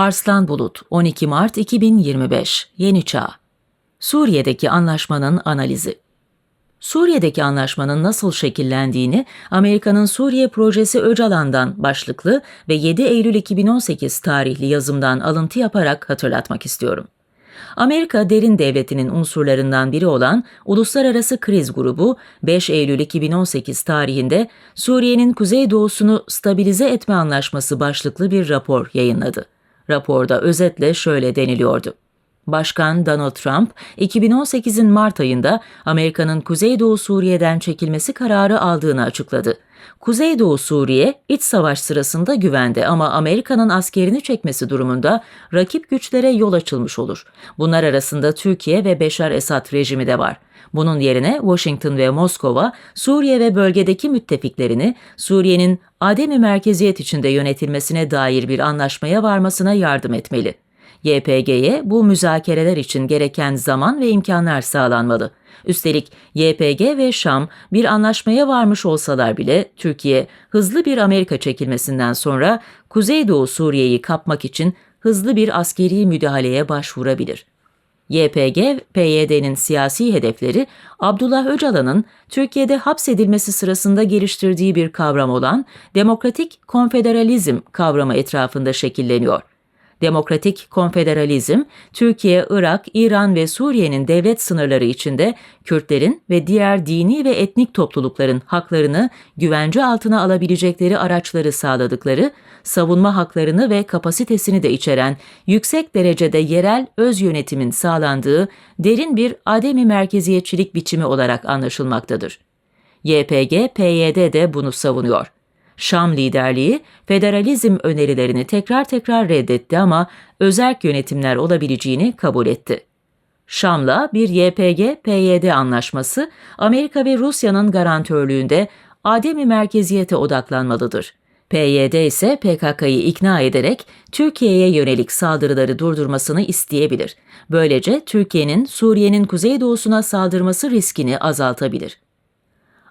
Arslan Bulut 12 Mart 2025 Yeni Çağ Suriye'deki anlaşmanın analizi Suriye'deki anlaşmanın nasıl şekillendiğini Amerika'nın Suriye Projesi Öcalan'dan başlıklı ve 7 Eylül 2018 tarihli yazımdan alıntı yaparak hatırlatmak istiyorum. Amerika derin devletinin unsurlarından biri olan Uluslararası Kriz Grubu 5 Eylül 2018 tarihinde Suriye'nin kuzeydoğusunu stabilize etme anlaşması başlıklı bir rapor yayınladı. Raporda özetle şöyle deniliyordu. Başkan Donald Trump, 2018'in Mart ayında Amerika'nın Kuzeydoğu Suriye'den çekilmesi kararı aldığını açıkladı. Kuzeydoğu Suriye iç savaş sırasında güvende ama Amerika'nın askerini çekmesi durumunda rakip güçlere yol açılmış olur. Bunlar arasında Türkiye ve Beşar Esad rejimi de var. Bunun yerine Washington ve Moskova, Suriye ve bölgedeki müttefiklerini Suriye'nin ademi merkeziyet içinde yönetilmesine dair bir anlaşmaya varmasına yardım etmeli. YPG'ye bu müzakereler için gereken zaman ve imkanlar sağlanmalı. Üstelik YPG ve Şam bir anlaşmaya varmış olsalar bile Türkiye hızlı bir Amerika çekilmesinden sonra Kuzeydoğu Suriye'yi kapmak için hızlı bir askeri müdahaleye başvurabilir. YPG, PYD'nin siyasi hedefleri Abdullah Öcalan'ın Türkiye'de hapsedilmesi sırasında geliştirdiği bir kavram olan demokratik konfederalizm kavramı etrafında şekilleniyor. Demokratik konfederalizm, Türkiye, Irak, İran ve Suriye'nin devlet sınırları içinde Kürtlerin ve diğer dini ve etnik toplulukların haklarını güvence altına alabilecekleri araçları sağladıkları, savunma haklarını ve kapasitesini de içeren yüksek derecede yerel öz yönetimin sağlandığı derin bir ademi merkeziyetçilik biçimi olarak anlaşılmaktadır. YPG, PYD de bunu savunuyor. Şam liderliği federalizm önerilerini tekrar tekrar reddetti ama özerk yönetimler olabileceğini kabul etti. Şam'la bir YPG-PYD anlaşması Amerika ve Rusya'nın garantörlüğünde ademi merkeziyete odaklanmalıdır. PYD ise PKK'yı ikna ederek Türkiye'ye yönelik saldırıları durdurmasını isteyebilir. Böylece Türkiye'nin Suriye'nin kuzeydoğusuna saldırması riskini azaltabilir.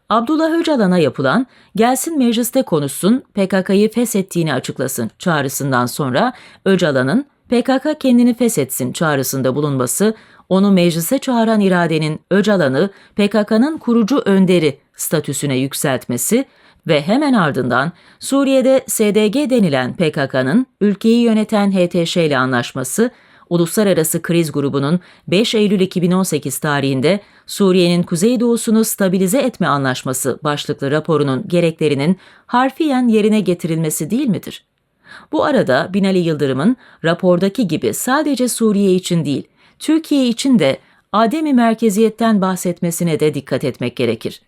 Abdullah Öcalan'a yapılan gelsin mecliste konuşsun PKK'yı feshettiğini açıklasın çağrısından sonra Öcalan'ın PKK kendini feshetsin çağrısında bulunması onu meclise çağıran iradenin Öcalan'ı PKK'nın kurucu önderi statüsüne yükseltmesi ve hemen ardından Suriye'de SDG denilen PKK'nın ülkeyi yöneten HTŞ ile anlaşması Uluslararası Kriz Grubu'nun 5 Eylül 2018 tarihinde Suriye'nin kuzeydoğusunu stabilize etme anlaşması başlıklı raporunun gereklerinin harfiyen yerine getirilmesi değil midir? Bu arada Binali Yıldırım'ın rapordaki gibi sadece Suriye için değil, Türkiye için de ademi merkeziyetten bahsetmesine de dikkat etmek gerekir.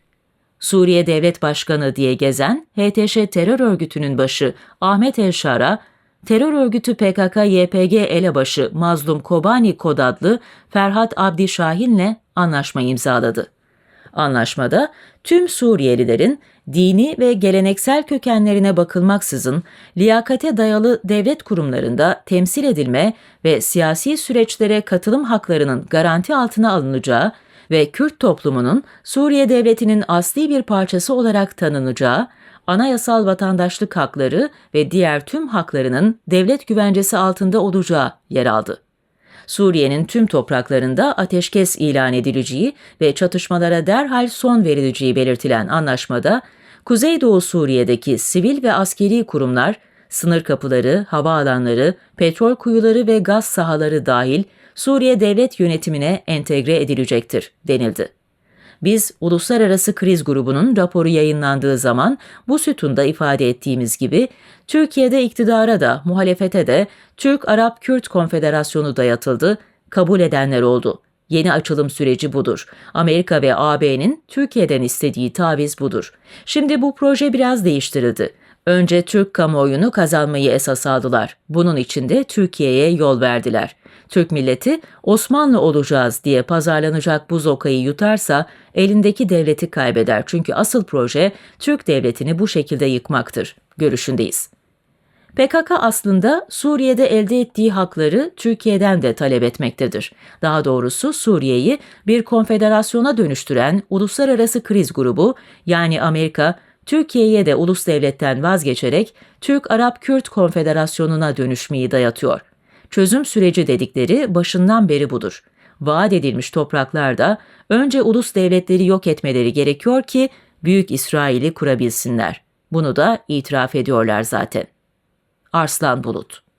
Suriye Devlet Başkanı diye gezen HTŞ terör örgütünün başı Ahmet Elşar'a terör örgütü PKK-YPG elebaşı Mazlum Kobani Kod adlı Ferhat Abdi Şahin'le anlaşma imzaladı. Anlaşmada tüm Suriyelilerin dini ve geleneksel kökenlerine bakılmaksızın liyakate dayalı devlet kurumlarında temsil edilme ve siyasi süreçlere katılım haklarının garanti altına alınacağı ve Kürt toplumunun Suriye devletinin asli bir parçası olarak tanınacağı anayasal vatandaşlık hakları ve diğer tüm haklarının devlet güvencesi altında olacağı yer aldı. Suriye'nin tüm topraklarında ateşkes ilan edileceği ve çatışmalara derhal son verileceği belirtilen anlaşmada, Kuzeydoğu Suriye'deki sivil ve askeri kurumlar, sınır kapıları, havaalanları, petrol kuyuları ve gaz sahaları dahil Suriye devlet yönetimine entegre edilecektir denildi. Biz Uluslararası Kriz Grubu'nun raporu yayınlandığı zaman bu sütunda ifade ettiğimiz gibi Türkiye'de iktidara da muhalefete de Türk-Arap-Kürt Konfederasyonu dayatıldı, kabul edenler oldu. Yeni açılım süreci budur. Amerika ve AB'nin Türkiye'den istediği taviz budur. Şimdi bu proje biraz değiştirildi. Önce Türk kamuoyunu kazanmayı esas aldılar. Bunun için de Türkiye'ye yol verdiler. Türk milleti Osmanlı olacağız diye pazarlanacak bu zokayı yutarsa elindeki devleti kaybeder. Çünkü asıl proje Türk devletini bu şekilde yıkmaktır. Görüşündeyiz. PKK aslında Suriye'de elde ettiği hakları Türkiye'den de talep etmektedir. Daha doğrusu Suriye'yi bir konfederasyona dönüştüren uluslararası kriz grubu yani Amerika, Türkiye'ye de ulus devletten vazgeçerek Türk-Arap-Kürt Konfederasyonu'na dönüşmeyi dayatıyor. Çözüm süreci dedikleri başından beri budur. Vaat edilmiş topraklarda önce ulus devletleri yok etmeleri gerekiyor ki Büyük İsrail'i kurabilsinler. Bunu da itiraf ediyorlar zaten. Arslan Bulut